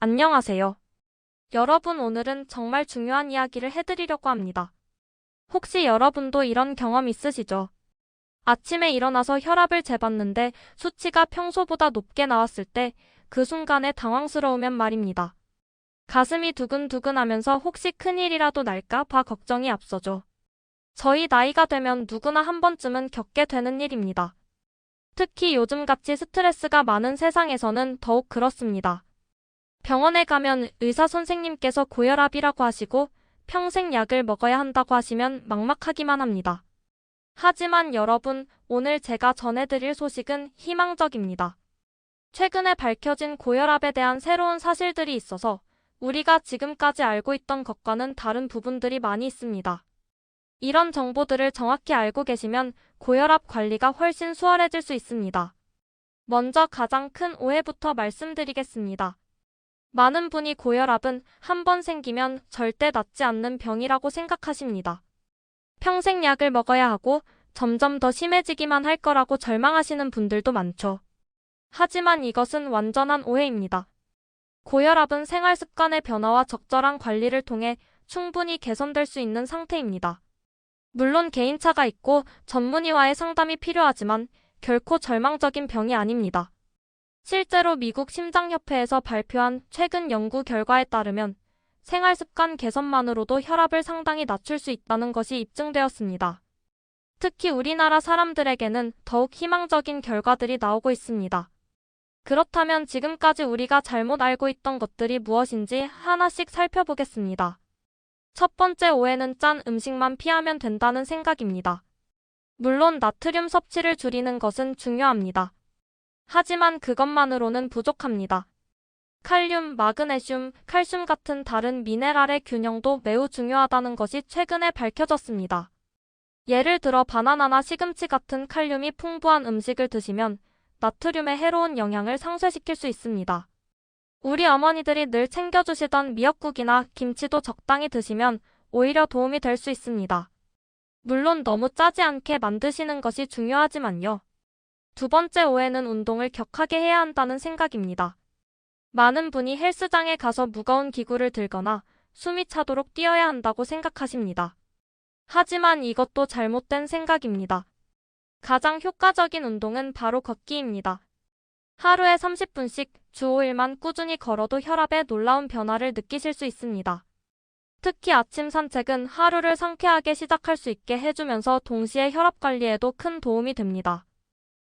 안녕하세요. 여러분 오늘은 정말 중요한 이야기를 해드리려고 합니다. 혹시 여러분도 이런 경험 있으시죠? 아침에 일어나서 혈압을 재봤는데 수치가 평소보다 높게 나왔을 때 그 순간에 당황스러우면 말입니다. 가슴이 두근두근 하면서 혹시 큰일이라도 날까 봐 걱정이 앞서죠. 저희 나이가 되면 누구나 한 번쯤은 겪게 되는 일입니다. 특히 요즘같이 스트레스가 많은 세상에서는 더욱 그렇습니다. 병원에 가면 의사 선생님께서 고혈압이라고 하시고 평생 약을 먹어야 한다고 하시면 막막하기만 합니다. 하지만 여러분, 오늘 제가 전해드릴 소식은 희망적입니다. 최근에 밝혀진 고혈압에 대한 새로운 사실들이 있어서 우리가 지금까지 알고 있던 것과는 다른 부분들이 많이 있습니다. 이런 정보들을 정확히 알고 계시면 고혈압 관리가 훨씬 수월해질 수 있습니다. 먼저 가장 큰 오해부터 말씀드리겠습니다. 많은 분이 고혈압은 한 번 생기면 절대 낫지 않는 병이라고 생각하십니다. 평생 약을 먹어야 하고 점점 더 심해지기만 할 거라고 절망하시는 분들도 많죠. 하지만 이것은 완전한 오해입니다. 고혈압은 생활 습관의 변화와 적절한 관리를 통해 충분히 개선될 수 있는 상태입니다. 물론 개인차가 있고 전문의와의 상담이 필요하지만 결코 절망적인 병이 아닙니다. 실제로 미국 심장협회에서 발표한 최근 연구 결과에 따르면 생활 습관 개선만으로도 혈압을 상당히 낮출 수 있다는 것이 입증되었습니다. 특히 우리나라 사람들에게는 더욱 희망적인 결과들이 나오고 있습니다. 그렇다면 지금까지 우리가 잘못 알고 있던 것들이 무엇인지 하나씩 살펴보겠습니다. 첫 번째 오해는 짠 음식만 피하면 된다는 생각입니다. 물론 나트륨 섭취를 줄이는 것은 중요합니다. 하지만 그것만으로는 부족합니다. 칼륨, 마그네슘, 칼슘 같은 다른 미네랄의 균형도 매우 중요하다는 것이 최근에 밝혀졌습니다. 예를 들어 바나나나 시금치 같은 칼륨이 풍부한 음식을 드시면 나트륨의 해로운 영향을 상쇄시킬 수 있습니다. 우리 어머니들이 늘 챙겨주시던 미역국이나 김치도 적당히 드시면 오히려 도움이 될 수 있습니다. 물론 너무 짜지 않게 만드시는 것이 중요하지만요. 두 번째 오해는 운동을 격하게 해야 한다는 생각입니다. 많은 분이 헬스장에 가서 무거운 기구를 들거나 숨이 차도록 뛰어야 한다고 생각하십니다. 하지만 이것도 잘못된 생각입니다. 가장 효과적인 운동은 바로 걷기입니다. 하루에 30분씩 주 5일만 꾸준히 걸어도 혈압에 놀라운 변화를 느끼실 수 있습니다. 특히 아침 산책은 하루를 상쾌하게 시작할 수 있게 해주면서 동시에 혈압 관리에도 큰 도움이 됩니다.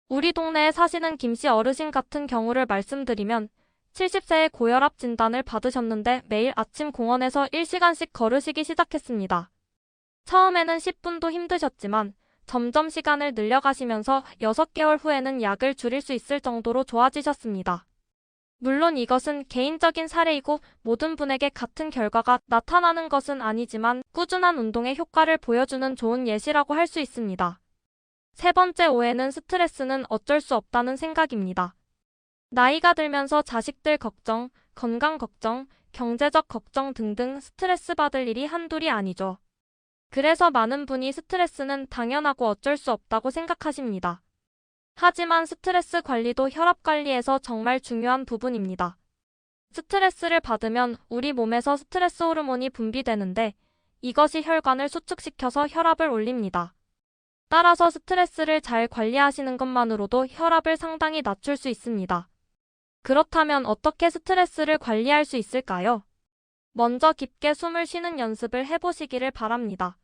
우리 동네에 사시는 김씨 어르신 같은 경우를 말씀드리면 70세의 고혈압 진단을 받으셨는데 매일 아침 공원에서 1시간씩 걸으시기 시작했습니다. 처음에는 10분도 힘드셨지만 점점 시간을 늘려가시면서 6개월 후에는 약을 줄일 수 있을 정도로 좋아지셨습니다. 물론 이것은 개인적인 사례이고 모든 분에게 같은 결과가 나타나는 것은 아니지만 꾸준한 운동의 효과를 보여주는 좋은 예시라고 할 수 있습니다. 세 번째 오해는 스트레스는 어쩔 수 없다는 생각입니다. 나이가 들면서 자식들 걱정, 건강 걱정, 경제적 걱정 등등 스트레스 받을 일이 한둘이 아니죠. 그래서 많은 분이 스트레스는 당연하고 어쩔 수 없다고 생각하십니다. 하지만 스트레스 관리도 혈압 관리에서 정말 중요한 부분입니다. 스트레스를 받으면 우리 몸에서 스트레스 호르몬이 분비되는데 이것이 혈관을 수축시켜서 혈압을 올립니다. 따라서 스트레스를 잘 관리하시는 것만으로도 혈압을 상당히 낮출 수 있습니다. 그렇다면 어떻게 스트레스를 관리할 수 있을까요? 먼저 깊게 숨을 쉬는 연습을 해보시기를 바랍니다.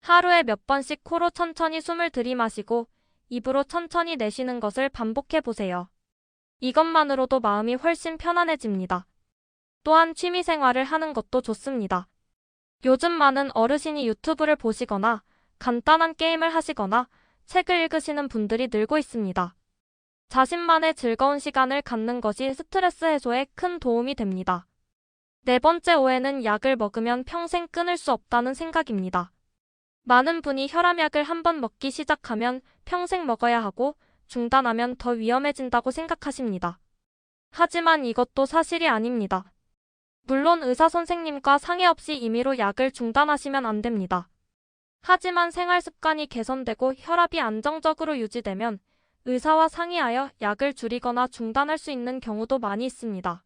하루에 몇 번씩 코로 천천히 숨을 들이마시고 입으로 천천히 내쉬는 것을 반복해 보세요. 이것만으로도 마음이 훨씬 편안해집니다. 또한 취미 생활을 하는 것도 좋습니다. 요즘 많은 어르신이 유튜브를 보시거나 간단한 게임을 하시거나 책을 읽으시는 분들이 늘고 있습니다. 자신만의 즐거운 시간을 갖는 것이 스트레스 해소에 큰 도움이 됩니다. 네 번째 오해는 약을 먹으면 평생 끊을 수 없다는 생각입니다. 많은 분이 혈압약을 한번 먹기 시작하면 평생 먹어야 하고 중단하면 더 위험해진다고 생각하십니다. 하지만 이것도 사실이 아닙니다. 물론 의사 선생님과 상의 없이 임의로 약을 중단하시면 안 됩니다. 하지만 생활 습관이 개선되고 혈압이 안정적으로 유지되면 의사와 상의하여 약을 줄이거나 중단할 수 있는 경우도 많이 있습니다.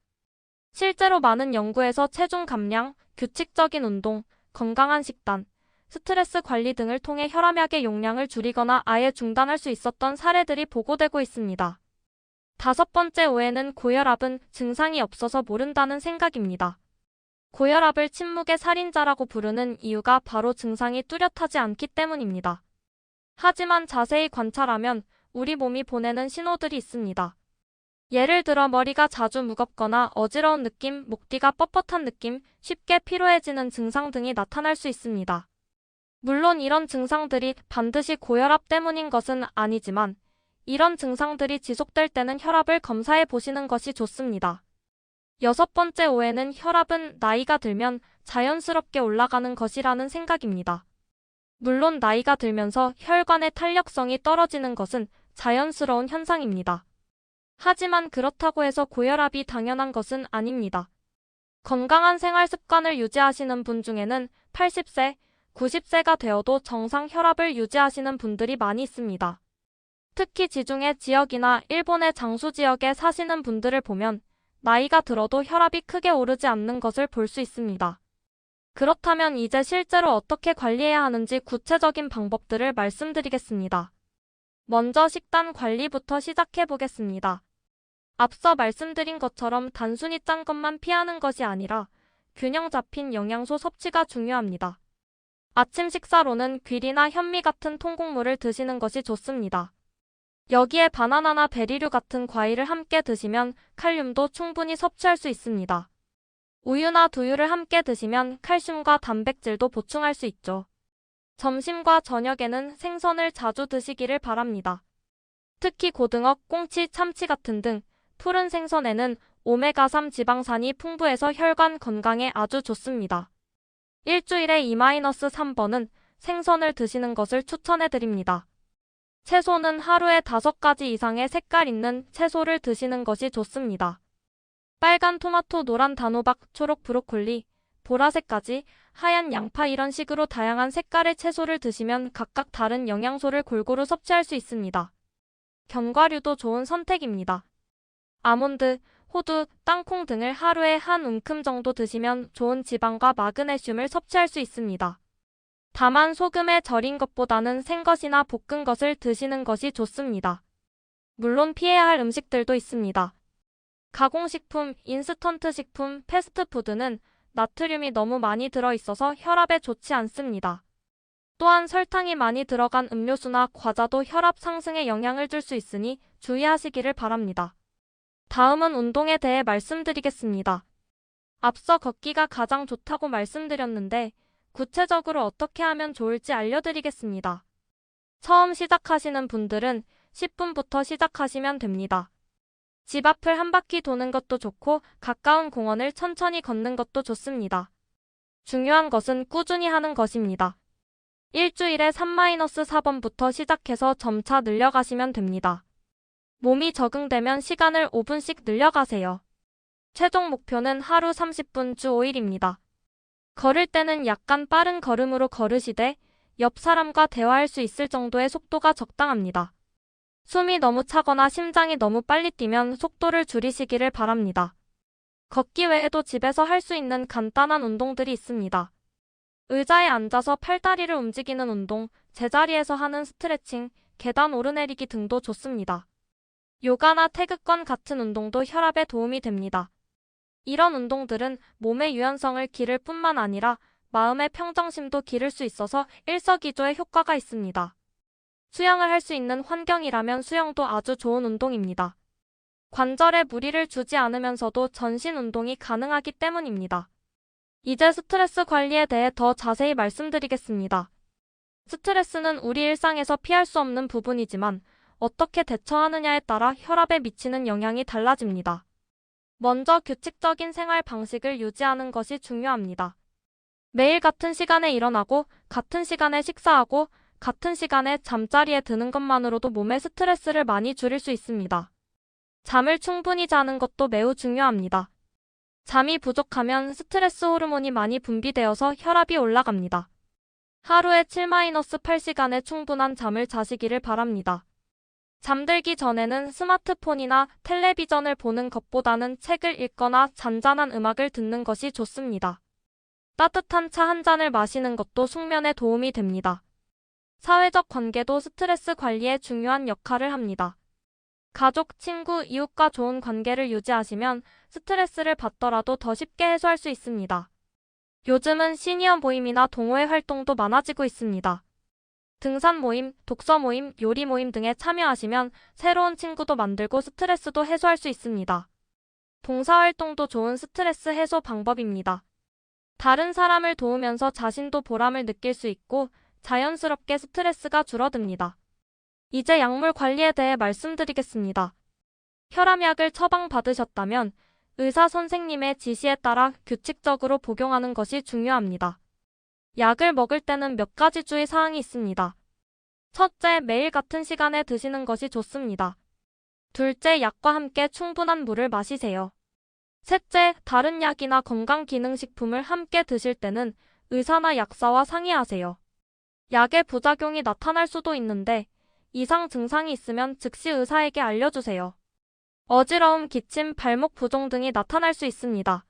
실제로 많은 연구에서 체중 감량, 규칙적인 운동, 건강한 식단, 스트레스 관리 등을 통해 혈압약의 용량을 줄이거나 아예 중단할 수 있었던 사례들이 보고되고 있습니다. 다섯 번째 오해는 고혈압은 증상이 없어서 모른다는 생각입니다. 고혈압을 침묵의 살인자라고 부르는 이유가 바로 증상이 뚜렷하지 않기 때문입니다. 하지만 자세히 관찰하면 우리 몸이 보내는 신호들이 있습니다. 예를 들어 머리가 자주 무겁거나 어지러운 느낌, 목뒤가 뻣뻣한 느낌, 쉽게 피로해지는 증상 등이 나타날 수 있습니다. 물론 이런 증상들이 반드시 고혈압 때문인 것은 아니지만 이런 증상들이 지속될 때는 혈압을 검사해 보시는 것이 좋습니다. 여섯 번째 오해는 혈압은 나이가 들면 자연스럽게 올라가는 것이라는 생각입니다. 물론 나이가 들면서 혈관의 탄력성이 떨어지는 것은 자연스러운 현상입니다. 하지만 그렇다고 해서 고혈압이 당연한 것은 아닙니다. 건강한 생활 습관을 유지하시는 분 중에는 80세, 90세가 되어도 정상 혈압을 유지하시는 분들이 많이 있습니다. 특히 지중해 지역이나 일본의 장수 지역에 사시는 분들을 보면 나이가 들어도 혈압이 크게 오르지 않는 것을 볼 수 있습니다. 그렇다면 이제 실제로 어떻게 관리해야 하는지 구체적인 방법들을 말씀드리겠습니다. 먼저 식단 관리부터 시작해 보겠습니다. 앞서 말씀드린 것처럼 단순히 짠 것만 피하는 것이 아니라 균형 잡힌 영양소 섭취가 중요합니다. 아침 식사로는 귀리나 현미 같은 통곡물을 드시는 것이 좋습니다. 여기에 바나나나 베리류 같은 과일을 함께 드시면 칼륨도 충분히 섭취할 수 있습니다. 우유나 두유를 함께 드시면 칼슘과 단백질도 보충할 수 있죠. 점심과 저녁에는 생선을 자주 드시기를 바랍니다. 특히 고등어, 꽁치, 참치 같은 등 푸른 생선에는 오메가3 지방산이 풍부해서 혈관 건강에 아주 좋습니다. 일주일에 2-3번은 생선을 드시는 것을 추천해 드립니다. 채소는 하루에 5가지 이상의 색깔 있는 채소를 드시는 것이 좋습니다. 빨간 토마토, 노란 단호박, 초록 브로콜리, 보라색까지 하얀 양파 이런 식으로 다양한 색깔의 채소를 드시면 각각 다른 영양소를 골고루 섭취할 수 있습니다. 견과류도 좋은 선택입니다. 아몬드, 호두, 땅콩 등을 하루에 한 움큼 정도 드시면 좋은 지방과 마그네슘을 섭취할 수 있습니다. 다만 소금에 절인 것보다는 생것이나 볶은 것을 드시는 것이 좋습니다. 물론 피해야 할 음식들도 있습니다. 가공식품, 인스턴트 식품, 패스트푸드는 나트륨이 너무 많이 들어있어서 혈압에 좋지 않습니다. 또한 설탕이 많이 들어간 음료수나 과자도 혈압 상승에 영향을 줄 수 있으니 주의하시기를 바랍니다. 다음은 운동에 대해 말씀드리겠습니다. 앞서 걷기가 가장 좋다고 말씀드렸는데 구체적으로 어떻게 하면 좋을지 알려드리겠습니다. 처음 시작하시는 분들은 10분부터 시작하시면 됩니다. 집 앞을 한 바퀴 도는 것도 좋고 가까운 공원을 천천히 걷는 것도 좋습니다. 중요한 것은 꾸준히 하는 것입니다. 일주일에 3-4번부터 시작해서 점차 늘려가시면 됩니다. 몸이 적응되면 시간을 5분씩 늘려가세요. 최종 목표는 하루 30분 주 5일입니다. 걸을 때는 약간 빠른 걸음으로 걸으시되 옆 사람과 대화할 수 있을 정도의 속도가 적당합니다. 숨이 너무 차거나 심장이 너무 빨리 뛰면 속도를 줄이시기를 바랍니다. 걷기 외에도 집에서 할 수 있는 간단한 운동들이 있습니다. 의자에 앉아서 팔다리를 움직이는 운동, 제자리에서 하는 스트레칭, 계단 오르내리기 등도 좋습니다. 요가나 태극권 같은 운동도 혈압에 도움이 됩니다. 이런 운동들은 몸의 유연성을 기를 뿐만 아니라 마음의 평정심도 기를 수 있어서 일석이조의 효과가 있습니다. 수영을 할 수 있는 환경이라면 수영도 아주 좋은 운동입니다. 관절에 무리를 주지 않으면서도 전신 운동이 가능하기 때문입니다. 이제 스트레스 관리에 대해 더 자세히 말씀드리겠습니다. 스트레스는 우리 일상에서 피할 수 없는 부분이지만 어떻게 대처하느냐에 따라 혈압에 미치는 영향이 달라집니다. 먼저 규칙적인 생활 방식을 유지하는 것이 중요합니다. 매일 같은 시간에 일어나고, 같은 시간에 식사하고, 같은 시간에 잠자리에 드는 것만으로도 몸의 스트레스를 많이 줄일 수 있습니다. 잠을 충분히 자는 것도 매우 중요합니다. 잠이 부족하면 스트레스 호르몬이 많이 분비되어서 혈압이 올라갑니다. 하루에 7-8시간의 충분한 잠을 자시기를 바랍니다. 잠들기 전에는 스마트폰이나 텔레비전을 보는 것보다는 책을 읽거나 잔잔한 음악을 듣는 것이 좋습니다. 따뜻한 차 한 잔을 마시는 것도 숙면에 도움이 됩니다. 사회적 관계도 스트레스 관리에 중요한 역할을 합니다. 가족, 친구, 이웃과 좋은 관계를 유지하시면 스트레스를 받더라도 더 쉽게 해소할 수 있습니다. 요즘은 시니어 모임이나 동호회 활동도 많아지고 있습니다. 등산 모임, 독서 모임, 요리 모임 등에 참여하시면 새로운 친구도 만들고 스트레스도 해소할 수 있습니다. 봉사활동도 좋은 스트레스 해소 방법입니다. 다른 사람을 도우면서 자신도 보람을 느낄 수 있고 자연스럽게 스트레스가 줄어듭니다. 이제 약물 관리에 대해 말씀드리겠습니다. 혈압약을 처방받으셨다면 의사 선생님의 지시에 따라 규칙적으로 복용하는 것이 중요합니다. 약을 먹을 때는 몇 가지 주의 사항이 있습니다. 첫째, 매일 같은 시간에 드시는 것이 좋습니다. 둘째, 약과 함께 충분한 물을 마시세요. 셋째, 다른 약이나 건강기능식품을 함께 드실 때는 의사나 약사와 상의하세요. 약의 부작용이 나타날 수도 있는데 이상 증상이 있으면 즉시 의사에게 알려주세요. 어지러움, 기침, 발목 부종 등이 나타날 수 있습니다.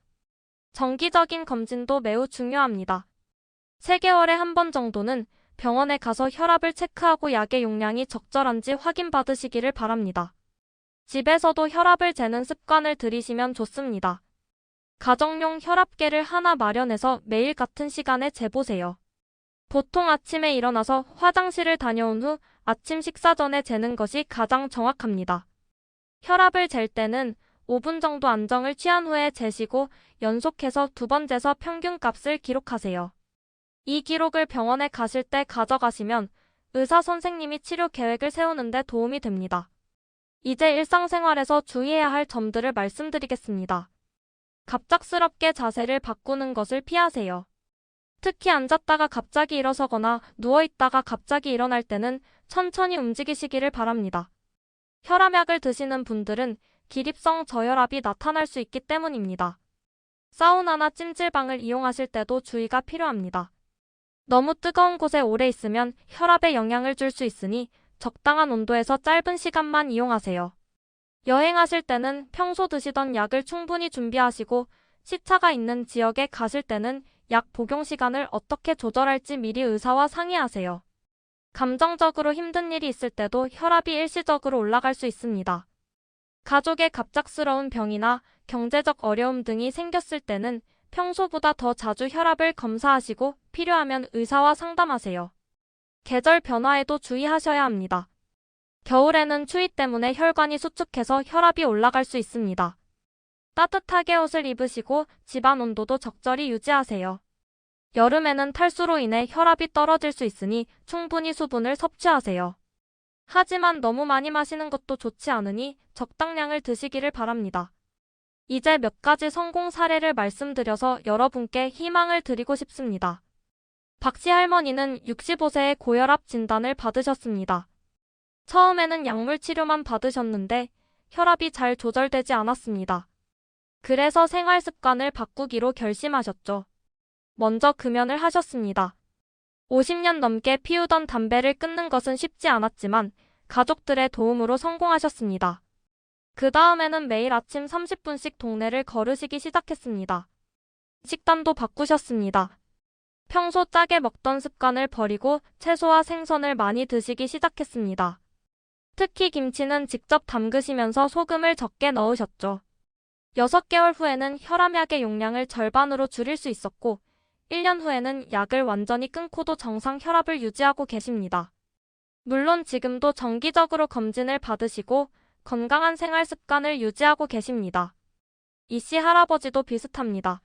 정기적인 검진도 매우 중요합니다. 3개월에 한 번 정도는 병원에 가서 혈압을 체크하고 약의 용량이 적절한지 확인받으시기를 바랍니다. 집에서도 혈압을 재는 습관을 들이시면 좋습니다. 가정용 혈압계를 하나 마련해서 매일 같은 시간에 재보세요. 보통 아침에 일어나서 화장실을 다녀온 후 아침 식사 전에 재는 것이 가장 정확합니다. 혈압을 잴 때는 5분 정도 안정을 취한 후에 재시고 연속해서 두 번 재서 평균 값을 기록하세요. 이 기록을 병원에 가실 때 가져가시면 의사 선생님이 치료 계획을 세우는데 도움이 됩니다. 이제 일상생활에서 주의해야 할 점들을 말씀드리겠습니다. 갑작스럽게 자세를 바꾸는 것을 피하세요. 특히 앉았다가 갑자기 일어서거나 누워있다가 갑자기 일어날 때는 천천히 움직이시기를 바랍니다. 혈압약을 드시는 분들은 기립성 저혈압이 나타날 수 있기 때문입니다. 사우나나 찜질방을 이용하실 때도 주의가 필요합니다. 너무 뜨거운 곳에 오래 있으면 혈압에 영향을 줄 수 있으니 적당한 온도에서 짧은 시간만 이용하세요. 여행하실 때는 평소 드시던 약을 충분히 준비하시고 시차가 있는 지역에 가실 때는 약 복용 시간을 어떻게 조절할지 미리 의사와 상의하세요. 감정적으로 힘든 일이 있을 때도 혈압이 일시적으로 올라갈 수 있습니다. 가족의 갑작스러운 병이나 경제적 어려움 등이 생겼을 때는 평소보다 더 자주 혈압을 검사하시고 필요하면 의사와 상담하세요. 계절 변화에도 주의하셔야 합니다. 겨울에는 추위 때문에 혈관이 수축해서 혈압이 올라갈 수 있습니다. 따뜻하게 옷을 입으시고 집안 온도도 적절히 유지하세요. 여름에는 탈수로 인해 혈압이 떨어질 수 있으니 충분히 수분을 섭취하세요. 하지만 너무 많이 마시는 것도 좋지 않으니 적당량을 드시기를 바랍니다. 이제 몇 가지 성공 사례를 말씀드려서 여러분께 희망을 드리고 싶습니다. 박씨 할머니는 65세에 고혈압 진단을 받으셨습니다. 처음에는 약물 치료만 받으셨는데 혈압이 잘 조절되지 않았습니다. 그래서 생활 습관을 바꾸기로 결심하셨죠. 먼저 금연을 하셨습니다. 50년 넘게 피우던 담배를 끊는 것은 쉽지 않았지만 가족들의 도움으로 성공하셨습니다. 그 다음에는 매일 아침 30분씩 동네를 걸으시기 시작했습니다. 식단도 바꾸셨습니다. 평소 짜게 먹던 습관을 버리고 채소와 생선을 많이 드시기 시작했습니다. 특히 김치는 직접 담그시면서 소금을 적게 넣으셨죠. 6개월 후에는 혈압약의 용량을 절반으로 줄일 수 있었고, 1년 후에는 약을 완전히 끊고도 정상 혈압을 유지하고 계십니다. 물론 지금도 정기적으로 검진을 받으시고 건강한 생활 습관을 유지하고 계십니다. 이 씨 할아버지도 비슷합니다.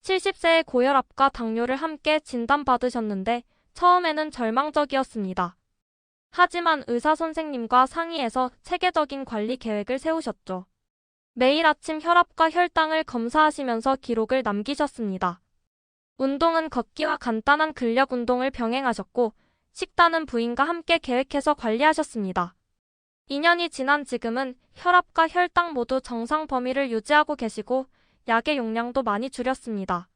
70세의 고혈압과 당뇨를 함께 진단받으셨는데 처음에는 절망적이었습니다. 하지만 의사 선생님과 상의해서 체계적인 관리 계획을 세우셨죠. 매일 아침 혈압과 혈당을 검사하시면서 기록을 남기셨습니다. 운동은 걷기와 간단한 근력 운동을 병행하셨고 식단은 부인과 함께 계획해서 관리하셨습니다. 2년이 지난 지금은 혈압과 혈당 모두 정상 범위를 유지하고 계시고 약의 용량도 많이 줄였습니다.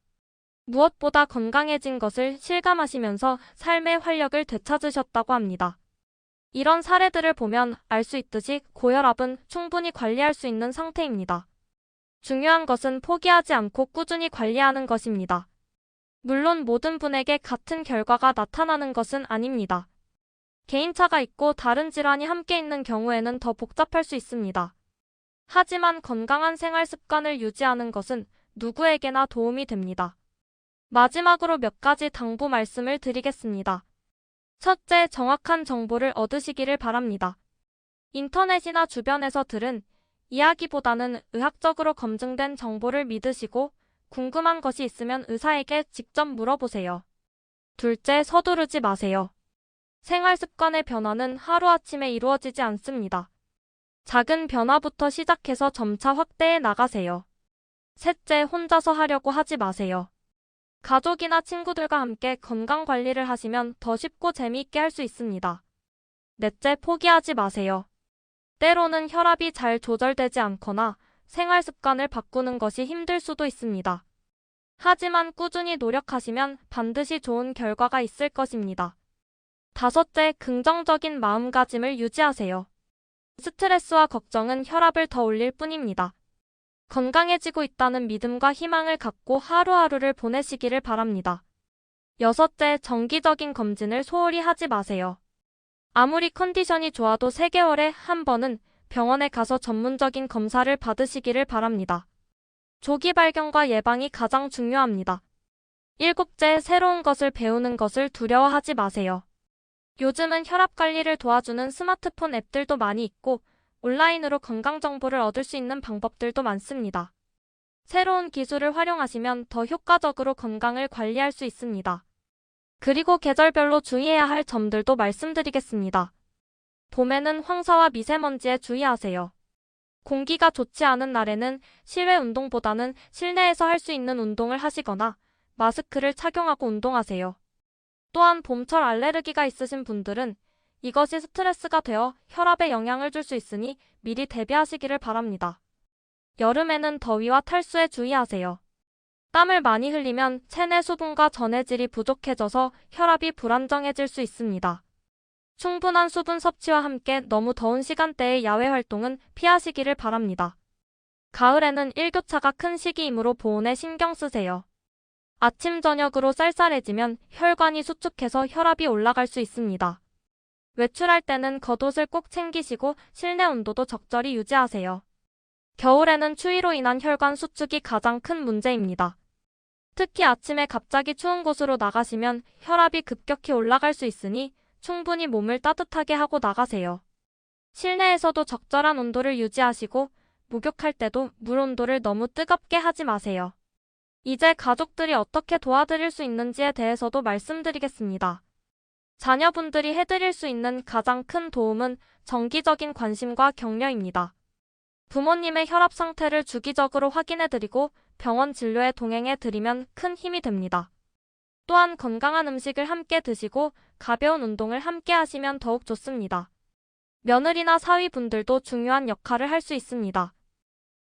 무엇보다 건강해진 것을 실감하시면서 삶의 활력을 되찾으셨다고 합니다. 이런 사례들을 보면 알 수 있듯이 고혈압은 충분히 관리할 수 있는 상태입니다. 중요한 것은 포기하지 않고 꾸준히 관리하는 것입니다. 물론 모든 분에게 같은 결과가 나타나는 것은 아닙니다. 개인차가 있고 다른 질환이 함께 있는 경우에는 더 복잡할 수 있습니다. 하지만 건강한 생활 습관을 유지하는 것은 누구에게나 도움이 됩니다. 마지막으로 몇 가지 당부 말씀을 드리겠습니다. 첫째, 정확한 정보를 얻으시기를 바랍니다. 인터넷이나 주변에서 들은 이야기보다는 의학적으로 검증된 정보를 믿으시고 궁금한 것이 있으면 의사에게 직접 물어보세요. 둘째, 서두르지 마세요. 생활 습관의 변화는 하루아침에 이루어지지 않습니다. 작은 변화부터 시작해서 점차 확대해 나가세요. 셋째, 혼자서 하려고 하지 마세요. 가족이나 친구들과 함께 건강 관리를 하시면 더 쉽고 재미있게 할 수 있습니다. 넷째, 포기하지 마세요. 때로는 혈압이 잘 조절되지 않거나 생활 습관을 바꾸는 것이 힘들 수도 있습니다. 하지만 꾸준히 노력하시면 반드시 좋은 결과가 있을 것입니다. 다섯째, 긍정적인 마음가짐을 유지하세요. 스트레스와 걱정은 혈압을 더 올릴 뿐입니다. 건강해지고 있다는 믿음과 희망을 갖고 하루하루를 보내시기를 바랍니다. 여섯째, 정기적인 검진을 소홀히 하지 마세요. 아무리 컨디션이 좋아도 3개월에 한 번은 병원에 가서 전문적인 검사를 받으시기를 바랍니다. 조기 발견과 예방이 가장 중요합니다. 일곱째, 새로운 것을 배우는 것을 두려워하지 마세요. 요즘은 혈압 관리를 도와주는 스마트폰 앱들도 많이 있고 온라인으로 건강 정보를 얻을 수 있는 방법들도 많습니다. 새로운 기술을 활용하시면 더 효과적으로 건강을 관리할 수 있습니다. 그리고 계절별로 주의해야 할 점들도 말씀드리겠습니다. 봄에는 황사와 미세먼지에 주의하세요. 공기가 좋지 않은 날에는 실외 운동보다는 실내에서 할 수 있는 운동을 하시거나 마스크를 착용하고 운동하세요. 또한 봄철 알레르기가 있으신 분들은 이것이 스트레스가 되어 혈압에 영향을 줄 수 있으니 미리 대비하시기를 바랍니다. 여름에는 더위와 탈수에 주의하세요. 땀을 많이 흘리면 체내 수분과 전해질이 부족해져서 혈압이 불안정해질 수 있습니다. 충분한 수분 섭취와 함께 너무 더운 시간대의 야외 활동은 피하시기를 바랍니다. 가을에는 일교차가 큰 시기이므로 보온에 신경 쓰세요. 아침, 저녁으로 쌀쌀해지면 혈관이 수축해서 혈압이 올라갈 수 있습니다. 외출할 때는 겉옷을 꼭 챙기시고 실내 온도도 적절히 유지하세요. 겨울에는 추위로 인한 혈관 수축이 가장 큰 문제입니다. 특히 아침에 갑자기 추운 곳으로 나가시면 혈압이 급격히 올라갈 수 있으니 충분히 몸을 따뜻하게 하고 나가세요. 실내에서도 적절한 온도를 유지하시고 목욕할 때도 물 온도를 너무 뜨겁게 하지 마세요. 이제 가족들이 어떻게 도와드릴 수 있는지에 대해서도 말씀드리겠습니다. 자녀분들이 해드릴 수 있는 가장 큰 도움은 정기적인 관심과 격려입니다. 부모님의 혈압 상태를 주기적으로 확인해드리고 병원 진료에 동행해드리면 큰 힘이 됩니다. 또한 건강한 음식을 함께 드시고 가벼운 운동을 함께 하시면 더욱 좋습니다. 며느리나 사위분들도 중요한 역할을 할 수 있습니다.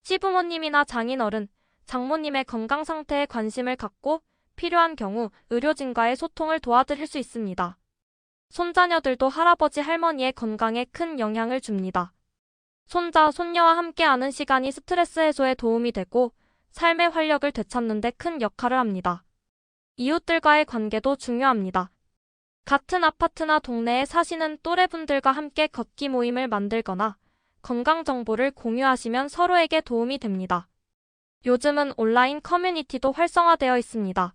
시부모님이나 장인어른, 장모님의 건강 상태에 관심을 갖고 필요한 경우 의료진과의 소통을 도와드릴 수 있습니다. 손자녀들도 할아버지 할머니의 건강에 큰 영향을 줍니다. 손자, 손녀와 함께하는 시간이 스트레스 해소에 도움이 되고 삶의 활력을 되찾는 데 큰 역할을 합니다. 이웃들과의 관계도 중요합니다. 같은 아파트나 동네에 사시는 또래분들과 함께 걷기 모임을 만들거나 건강 정보를 공유하시면 서로에게 도움이 됩니다. 요즘은 온라인 커뮤니티도 활성화되어 있습니다.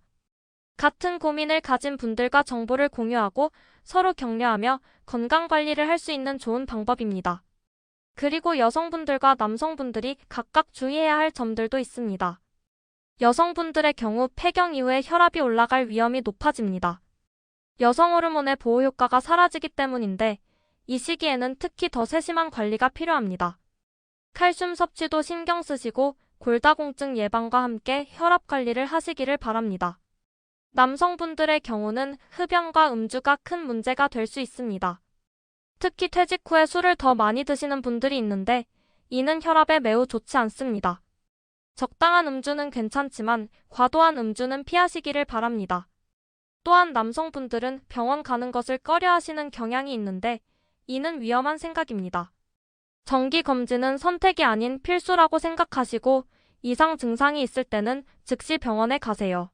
같은 고민을 가진 분들과 정보를 공유하고 서로 격려하며 건강 관리를 할 수 있는 좋은 방법입니다. 그리고 여성분들과 남성분들이 각각 주의해야 할 점들도 있습니다. 여성분들의 경우 폐경 이후에 혈압이 올라갈 위험이 높아집니다. 여성 호르몬의 보호 효과가 사라지기 때문인데 이 시기에는 특히 더 세심한 관리가 필요합니다. 칼슘 섭취도 신경 쓰시고 골다공증 예방과 함께 혈압 관리를 하시기를 바랍니다. 남성분들의 경우는 흡연과 음주가 큰 문제가 될 수 있습니다. 특히 퇴직 후에 술을 더 많이 드시는 분들이 있는데 이는 혈압에 매우 좋지 않습니다. 적당한 음주는 괜찮지만 과도한 음주는 피하시기를 바랍니다. 또한 남성분들은 병원 가는 것을 꺼려 하시는 경향이 있는데 이는 위험한 생각입니다. 정기 검진은 선택이 아닌 필수라고 생각하시고 이상 증상이 있을 때는 즉시 병원에 가세요.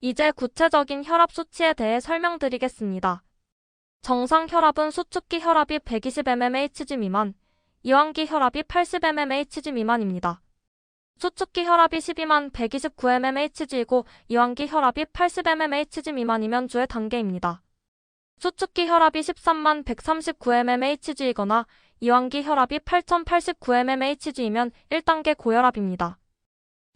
이제 구체적인 혈압 수치에 대해 설명드리겠습니다. 정상 혈압은 수축기 혈압이 120mmHg 미만, 이완기 혈압이 80mmHg 미만입니다. 수축기 혈압이 12만 129mmHg이고 이완기 혈압이 80mmHg 미만이면 주의 단계입니다. 수축기 혈압이 13만 139mmHg이거나 이완기 혈압이 8089mmHg이면 1단계 고혈압입니다.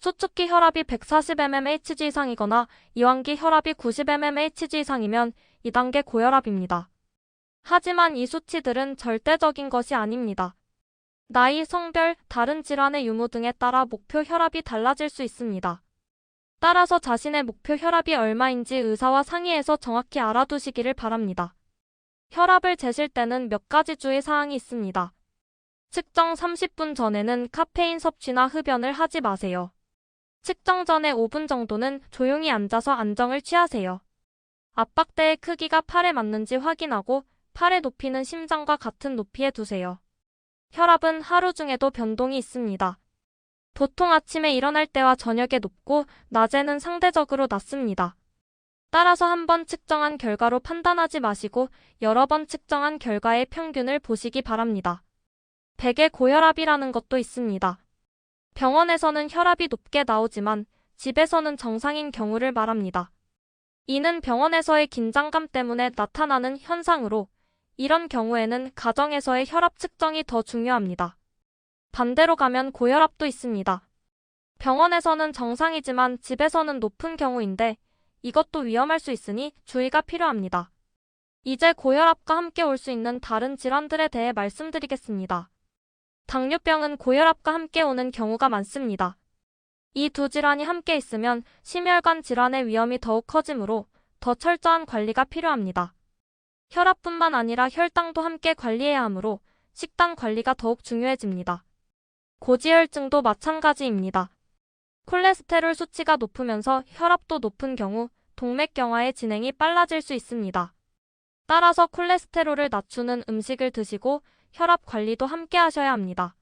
수축기 혈압이 140mmHg 이상이거나 이완기 혈압이 90mmHg 이상이면 2단계 고혈압입니다. 하지만 이 수치들은 절대적인 것이 아닙니다. 나이, 성별, 다른 질환의 유무 등에 따라 목표 혈압이 달라질 수 있습니다. 따라서 자신의 목표 혈압이 얼마인지 의사와 상의해서 정확히 알아두시기를 바랍니다. 혈압을 재실 때는 몇 가지 주의 사항이 있습니다. 측정 30분 전에는 카페인 섭취나 흡연을 하지 마세요. 측정 전에 5분 정도는 조용히 앉아서 안정을 취하세요. 압박대의 크기가 팔에 맞는지 확인하고 팔의 높이는 심장과 같은 높이에 두세요. 혈압은 하루 중에도 변동이 있습니다. 보통 아침에 일어날 때와 저녁에 높고 낮에는 상대적으로 낮습니다. 따라서 한 번 측정한 결과로 판단하지 마시고 여러 번 측정한 결과의 평균을 보시기 바랍니다. 백의 고혈압이라는 것도 있습니다. 병원에서는 혈압이 높게 나오지만 집에서는 정상인 경우를 말합니다. 이는 병원에서의 긴장감 때문에 나타나는 현상으로 이런 경우에는 가정에서의 혈압 측정이 더 중요합니다. 반대로 가면 고혈압도 있습니다. 병원에서는 정상이지만 집에서는 높은 경우인데 이것도 위험할 수 있으니 주의가 필요합니다. 이제 고혈압과 함께 올 수 있는 다른 질환들에 대해 말씀드리겠습니다. 당뇨병은 고혈압과 함께 오는 경우가 많습니다. 이 두 질환이 함께 있으면 심혈관 질환의 위험이 더욱 커지므로 더 철저한 관리가 필요합니다. 혈압뿐만 아니라 혈당도 함께 관리해야 하므로 식단 관리가 더욱 중요해집니다. 고지혈증도 마찬가지입니다. 콜레스테롤 수치가 높으면서 혈압도 높은 경우 동맥경화의 진행이 빨라질 수 있습니다. 따라서 콜레스테롤을 낮추는 음식을 드시고 혈압 관리도 함께 하셔야 합니다.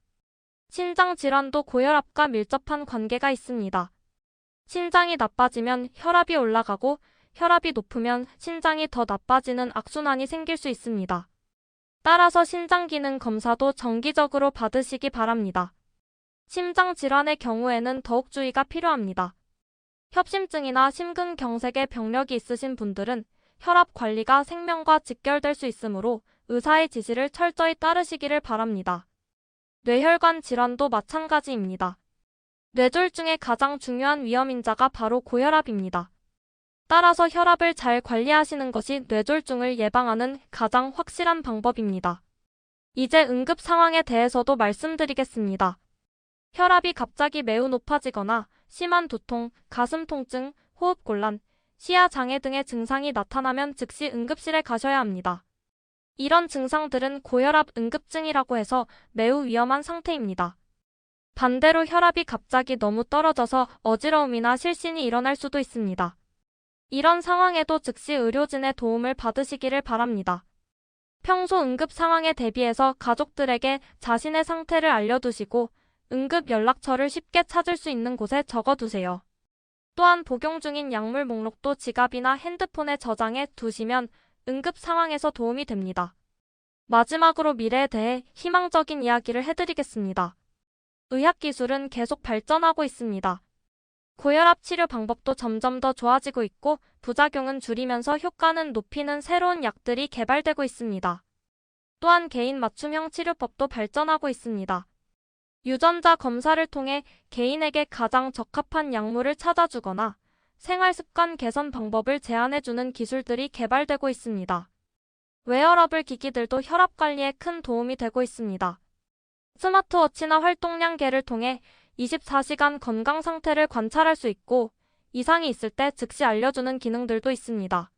신장 질환도 고혈압과 밀접한 관계가 있습니다. 신장이 나빠지면 혈압이 올라가고 혈압이 높으면 신장이 더 나빠지는 악순환이 생길 수 있습니다. 따라서 신장 기능 검사도 정기적으로 받으시기 바랍니다. 심장 질환의 경우에는 더욱 주의가 필요합니다. 협심증이나 심근경색의 병력이 있으신 분들은 혈압 관리가 생명과 직결될 수 있으므로 의사의 지시를 철저히 따르시기를 바랍니다. 뇌혈관 질환도 마찬가지입니다. 뇌졸중의 가장 중요한 위험인자가 바로 고혈압입니다. 따라서 혈압을 잘 관리하시는 것이 뇌졸중을 예방하는 가장 확실한 방법입니다. 이제 응급 상황에 대해서도 말씀드리겠습니다. 혈압이 갑자기 매우 높아지거나 심한 두통, 가슴 통증, 호흡 곤란, 시야 장애 등의 증상이 나타나면 즉시 응급실에 가셔야 합니다. 이런 증상들은 고혈압 응급증이라고 해서 매우 위험한 상태입니다. 반대로 혈압이 갑자기 너무 떨어져서 어지러움이나 실신이 일어날 수도 있습니다. 이런 상황에도 즉시 의료진의 도움을 받으시기를 바랍니다. 평소 응급 상황에 대비해서 가족들에게 자신의 상태를 알려두시고 응급 연락처를 쉽게 찾을 수 있는 곳에 적어두세요. 또한 복용 중인 약물 목록도 지갑이나 핸드폰에 저장해 두시면 응급 상황에서 도움이 됩니다. 마지막으로 미래에 대해 희망적인 이야기를 해드리겠습니다. 의학기술은 계속 발전하고 있습니다. 고혈압 치료 방법도 점점 더 좋아지고 있고 부작용은 줄이면서 효과는 높이는 새로운 약들이 개발되고 있습니다. 또한 개인 맞춤형 치료법도 발전하고 있습니다. 유전자 검사를 통해 개인에게 가장 적합한 약물을 찾아주거나 생활습관 개선 방법을 제안해주는 기술들이 개발되고 있습니다. 웨어러블 기기들도 혈압 관리에 큰 도움이 되고 있습니다. 스마트워치나 활동량계를 통해 24시간 건강 상태를 관찰할 수 있고 이상이 있을 때 즉시 알려주는 기능들도 있습니다.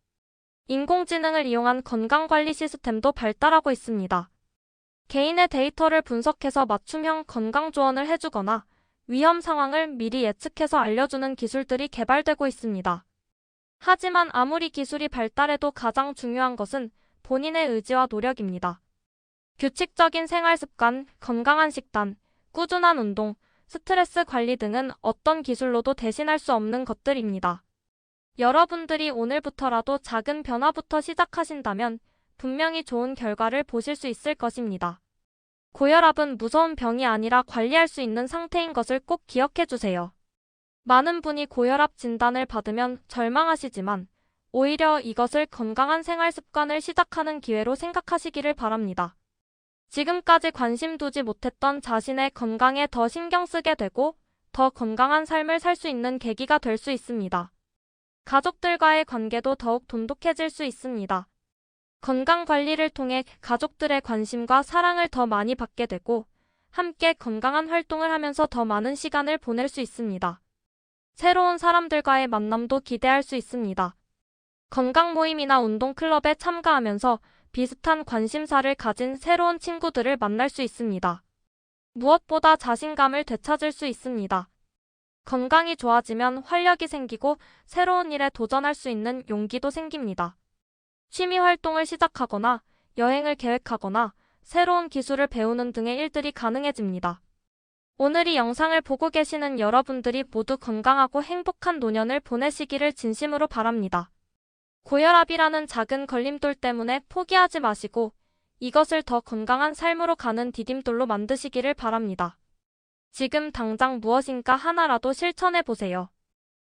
인공지능을 이용한 건강관리 시스템도 발달하고 있습니다. 개인의 데이터를 분석해서 맞춤형 건강 조언을 해주거나 위험 상황을 미리 예측해서 알려주는 기술들이 개발되고 있습니다. 하지만 아무리 기술이 발달해도 가장 중요한 것은 본인의 의지와 노력입니다. 규칙적인 생활 습관, 건강한 식단, 꾸준한 운동, 스트레스 관리 등은 어떤 기술로도 대신할 수 없는 것들입니다. 여러분들이 오늘부터라도 작은 변화부터 시작하신다면 분명히 좋은 결과를 보실 수 있을 것입니다. 고혈압은 무서운 병이 아니라 관리할 수 있는 상태인 것을 꼭 기억해 주세요. 많은 분이 고혈압 진단을 받으면 절망하시지만 오히려 이것을 건강한 생활 습관을 시작하는 기회로 생각하시기를 바랍니다. 지금까지 관심 두지 못했던 자신의 건강에 더 신경 쓰게 되고 더 건강한 삶을 살 수 있는 계기가 될 수 있습니다. 가족들과의 관계도 더욱 돈독해질 수 있습니다. 건강 관리를 통해 가족들의 관심과 사랑을 더 많이 받게 되고 함께 건강한 활동을 하면서 더 많은 시간을 보낼 수 있습니다. 새로운 사람들과의 만남도 기대할 수 있습니다. 건강 모임이나 운동 클럽에 참가하면서 비슷한 관심사를 가진 새로운 친구들을 만날 수 있습니다. 무엇보다 자신감을 되찾을 수 있습니다. 건강이 좋아지면 활력이 생기고 새로운 일에 도전할 수 있는 용기도 생깁니다. 취미 활동을 시작하거나 여행을 계획하거나 새로운 기술을 배우는 등의 일들이 가능해집니다. 오늘 이 영상을 보고 계시는 여러분들이 모두 건강하고 행복한 노년을 보내시기를 진심으로 바랍니다. 고혈압이라는 작은 걸림돌 때문에 포기하지 마시고 이것을 더 건강한 삶으로 가는 디딤돌로 만드시기를 바랍니다. 지금 당장 무엇인가 하나라도 실천해 보세요.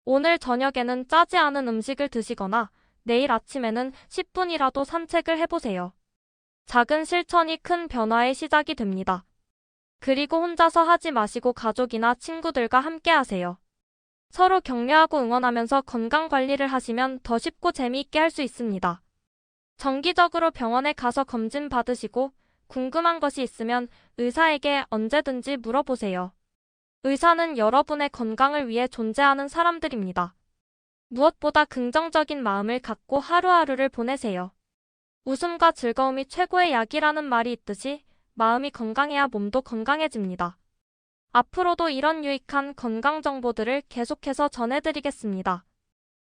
오늘 저녁에는 짜지 않은 음식을 드시거나 내일 아침에는 10분이라도 산책을 해보세요. 작은 실천이 큰 변화의 시작이 됩니다. 그리고 혼자서 하지 마시고 가족이나 친구들과 함께 하세요. 서로 격려하고 응원하면서 건강 관리를 하시면 더 쉽고 재미있게 할 수 있습니다. 정기적으로 병원에 가서 검진 받으시고 궁금한 것이 있으면 의사에게 언제든지 물어보세요. 의사는 여러분의 건강을 위해 존재하는 사람들입니다. 무엇보다 긍정적인 마음을 갖고 하루하루를 보내세요. 웃음과 즐거움이 최고의 약이라는 말이 있듯이 마음이 건강해야 몸도 건강해집니다. 앞으로도 이런 유익한 건강 정보들을 계속해서 전해드리겠습니다.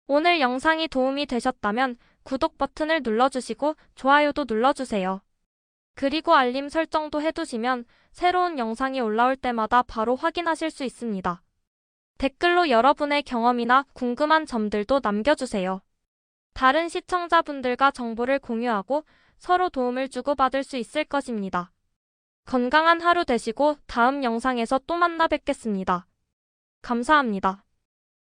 오늘 영상이 도움이 되셨다면 구독 버튼을 눌러주시고 좋아요도 눌러주세요. 그리고 알림 설정도 해두시면 새로운 영상이 올라올 때마다 바로 확인하실 수 있습니다. 댓글로 여러분의 경험이나 궁금한 점들도 남겨주세요. 다른 시청자분들과 정보를 공유하고 서로 도움을 주고받을 수 있을 것입니다. 건강한 하루 되시고 다음 영상에서 또 만나 뵙겠습니다. 감사합니다.